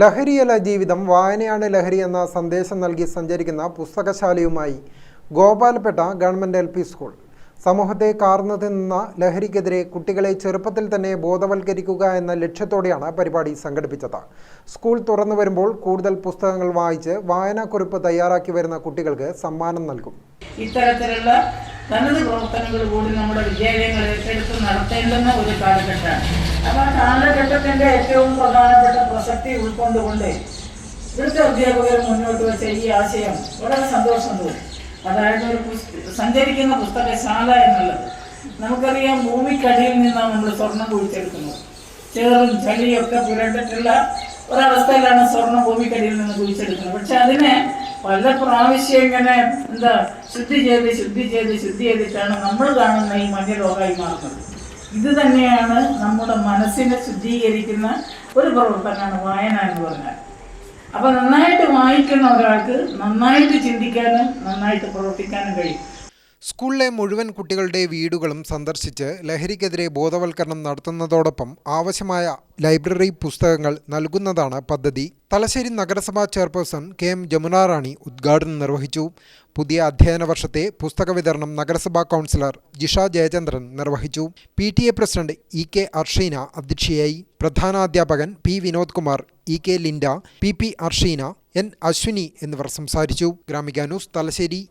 ലഹരിയല ജീവിതം. വായനയാണ് ലഹരി എന്ന സന്ദേശം നൽകി സഞ്ചരിക്കുന്ന പുസ്തകശാലയുമായി ഗോപാൽപേട്ട ഗവൺമെന്റ് എൽ സ്കൂൾ. സമൂഹത്തെ കാർന്നു തിന്നുന്ന ലഹരിക്കെതിരെ കുട്ടികളെ ചെറുപ്പത്തിൽ തന്നെ ബോധവൽക്കരിക്കുക എന്ന ലക്ഷ്യത്തോടെയാണ് പരിപാടി സംഘടിപ്പിച്ചത്. സ്കൂൾ തുറന്നു വരുമ്പോൾ കൂടുതൽ പുസ്തകങ്ങൾ വായിച്ച് വായനാക്കുറിപ്പ് തയ്യാറാക്കി വരുന്ന കുട്ടികൾക്ക് സമ്മാനം നൽകും. ഇത്തരത്തിലുള്ള തനത് പ്രവർത്തനങ്ങൾ കൂടി നമ്മുടെ വിദ്യാലയങ്ങൾ ഏറ്റെടുത്ത് നടത്തേണ്ടുന്ന ഒരു കാലഘട്ടമാണ്. കാലഘട്ടത്തിന്റെ ഏറ്റവും പ്രധാനപ്പെട്ട പ്രസക്തി ഉൾക്കൊണ്ടുകൊണ്ട് ഇവിടുത്തെ അധ്യാപകർ മുന്നോട്ട് വെച്ച ഈ ആശയം വളരെ സന്തോഷം തോന്നും. അതായത് ഒരു സഞ്ചരിക്കുന്ന പുസ്തകശാല എന്നുള്ളത്. നമുക്കറിയാം ഭൂമിക്കടിയിൽ നിന്നാണ് നമ്മൾ സ്വർണം കുഴിച്ചെടുക്കുന്നത്. ചേറും ചളിയും ഒക്കെ പുരണ്ടിട്ടുള്ള ഒരവസ്ഥയിലാണ് സ്വർണം ഭൂമിക്കടിയിൽ നിന്ന് കുഴിച്ചെടുക്കുന്നത്. പക്ഷെ അതിനെ പല പ്രാവശ്യം ഇങ്ങനെ എന്താ ശുദ്ധി ചെയ്ത് ശുദ്ധി ചെയ്ത് ശുദ്ധി ചെയ്തിട്ടാണ് നമ്മൾ കാണുന്ന ഈ മഞ്ഞ രോഗമായി മാറുന്നത്. ഇത് തന്നെയാണ് നമ്മുടെ മനസ്സിനെ ശുദ്ധീകരിക്കുന്ന ഒരു പ്രവർത്തനമാണ് വായന എന്ന് പറഞ്ഞാൽ. അപ്പൊ നന്നായിട്ട് വായിക്കുന്ന ഒരാൾക്ക് നന്നായിട്ട് ചിന്തിക്കാനും നന്നായിട്ട് പ്രവർത്തിക്കാനും കഴിയും. സ്കൂളിലെ മുഴുവൻ കുട്ടികളുടെ വീടുകളും സന്ദർശിച്ച് ലഹരിക്കെതിരെ ബോധവൽക്കരണം നടത്തുന്നതോടൊപ്പം ആവശ്യമായ ലൈബ്രറി പുസ്തകങ്ങൾ നൽകുന്നതാണ് പദ്ധതി. തലശ്ശേരി നഗരസഭാ chairperson K M Jamuna Rani ഉദ്ഘാടനം നിർവഹിച്ചു. പുതിയ അധ്യയന വർഷത്തെ പുസ്തക വിതരണം നഗരസഭാ കൗൺസിലർ ജിഷ ജയചന്ദ്രൻ നിർവഹിച്ചു. P T A president E K Arsheena അധ്യക്ഷയായി. പ്രധാനാധ്യാപകൻ P Vinod Kumar E K Linda P P Arsheena N Ashwini എന്നിവർ സംസാരിച്ചു. ഗ്രാമിക ന്യൂസ് തലശ്ശേരി.